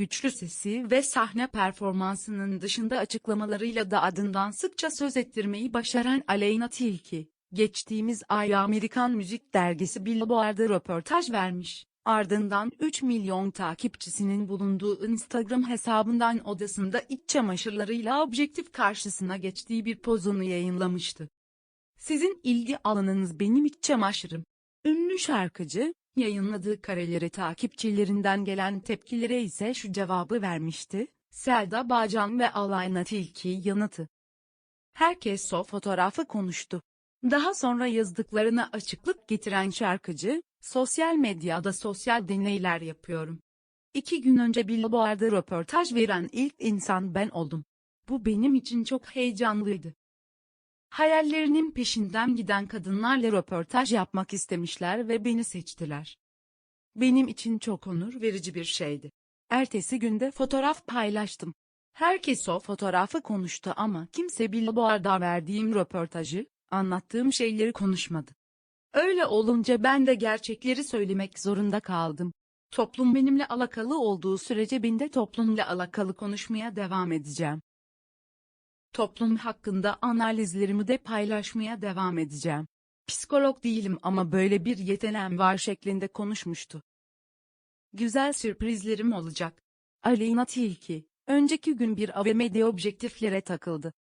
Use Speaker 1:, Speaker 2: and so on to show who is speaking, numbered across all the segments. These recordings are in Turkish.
Speaker 1: güçlü sesi ve sahne performansının dışında açıklamalarıyla da adından sıkça söz ettirmeyi başaran Aleyna Tilki, geçtiğimiz ay Amerikan müzik dergisi Billboard'a röportaj vermiş. Ardından 3 milyon takipçisinin bulunduğu Instagram hesabından odasında iç çamaşırlarıyla objektif karşısına geçtiği bir pozunu yayınlamıştı. Sizin ilgi alanınız benim iç çamaşırım. Ünlü şarkıcı, yayınladığı karelere takipçilerinden gelen tepkilere ise şu cevabı vermişti. Selda Bağcan ve Alayna Tilki yanıtı. Herkes o fotoğrafı konuştu. Daha sonra yazdıklarına açıklık getiren şarkıcı, sosyal medyada sosyal deneyler yapıyorum. İki gün önce Billboard'a röportaj veren ilk insan ben oldum. Bu benim için çok heyecanlıydı. Hayallerinin peşinden giden kadınlarla röportaj yapmak istemişler ve beni seçtiler. Benim için çok onur verici bir şeydi. Ertesi günde fotoğraf paylaştım. Herkes o fotoğrafı konuştu ama kimse Billboard'a verdiğim röportajı, anlattığım şeyleri konuşmadı. Öyle olunca ben de gerçekleri söylemek zorunda kaldım. Toplum benimle alakalı olduğu sürece ben de toplumla alakalı konuşmaya devam edeceğim. Toplum hakkında analizlerimi de paylaşmaya devam edeceğim. Psikolog değilim ama böyle bir yeteneğim var şeklinde konuşmuştu. Güzel sürprizlerim olacak. Aleyna Tilki, önceki gün bir AVM'de objektiflere takıldı.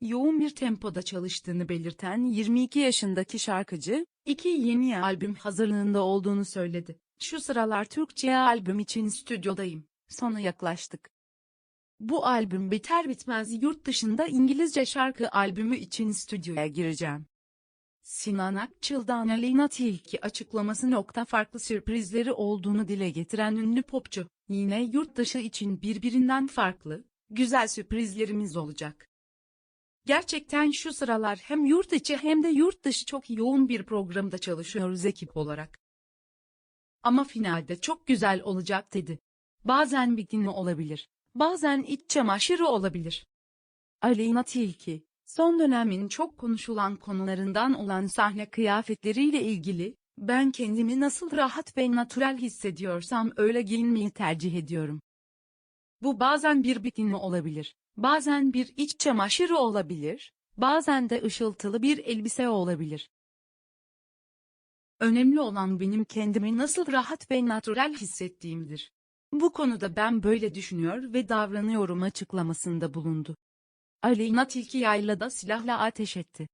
Speaker 1: Yoğun bir tempoda çalıştığını belirten 22 yaşındaki şarkıcı, iki yeni albüm hazırlığında olduğunu söyledi. Şu sıralar Türkçe albüm için stüdyodayım. Sona yaklaştık. Bu albüm biter bitmez yurt dışında İngilizce şarkı albümü için stüdyoya gireceğim. Sinan Akçıl'dan Aleyna Tilki açıklaması nokta farklı sürprizleri olduğunu dile getiren ünlü popçu, yine yurt dışı için birbirinden farklı, güzel sürprizlerimiz olacak. Gerçekten şu sıralar hem yurt içi hem de yurt dışı çok yoğun bir programda çalışıyoruz ekip olarak. Ama finalde çok güzel olacak dedi. Bazen bikini olabilir, bazen iç çamaşırı olabilir. Aleyna Tilki, son dönemin çok konuşulan konularından olan sahne kıyafetleriyle ilgili, ben kendimi nasıl rahat ve natürel hissediyorsam öyle giyinmeyi tercih ediyorum. Bu bazen bir bikini olabilir, bazen bir iç çamaşırı olabilir, bazen de ışıltılı bir elbise olabilir. Önemli olan benim kendimi nasıl rahat ve natürel hissettiğimdir. Bu konuda ben böyle düşünüyor ve davranıyorum açıklamasında bulundu. Aleyna Tilki yaylada silahla ateş etti.